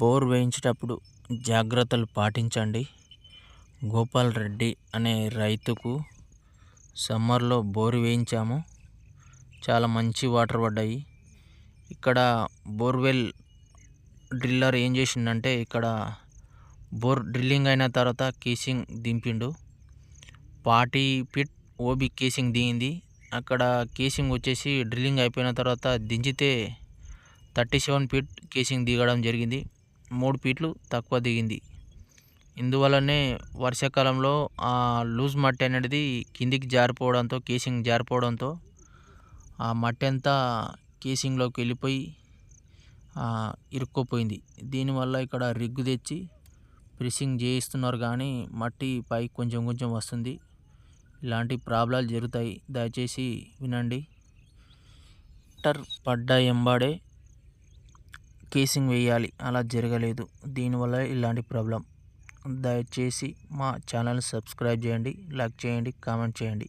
Bore వేయించేటప్పుడు జాగ్రత్తలు పాటించండి. గోపాల్ రెడ్డి అనే రైతుకు సమ్మర్లో బోర్ వేయించాము. చాలా మంచి వాటర్ పడ్డాయి. ఇక్కడ బోర్వెల్ డ్రిల్లర్ ఏం చేసిండంటే ఇక్కడ బోర్ డ్రిల్లింగ్ అయిన తర్వాత కేసింగ్ దింపిండు. పార్టీ పిట్ ఓబి కేసింగ్ దిగింది. అక్కడ కేసింగ్ వచ్చేసి డ్రిల్లింగ్ అయిపోయిన తర్వాత దించితే థర్టీ సెవెన్ ఫీట్ కేసింగ్ దిగడం జరిగింది. మూడు ఫీట్లు తక్కువ దిగింది. ఇందువల్లనే వర్షాకాలంలో ఆ లూజ్ మట్టి అనేది కిందికి జారిపోవడంతో కేసింగ్ జారిపోవడంతో ఆ మట్టి అంతా కేసింగ్లోకి వెళ్ళిపోయి ఇరుక్కుపోయింది. దీనివల్ల ఇక్కడ రిగ్గు తెచ్చి ప్రెస్సింగ్ చేయిస్తున్నారు కానీ మట్టి పైకి కొంచెం కొంచెం వస్తుంది. ఇలాంటి ప్రాబ్లాలు జరుగుతాయి. దయచేసి వినండి. టర్ పడ్డ ఎంబాడే కేసింగ్ వేయాలి. అలా జరగలేదు. దీనివల్ల ఇలాంటి ప్రాబ్లం. దయచేసి మా ఛానల్ సబ్స్క్రైబ్ చేయండి. లైక్ చేయండి. కామెంట్ చేయండి.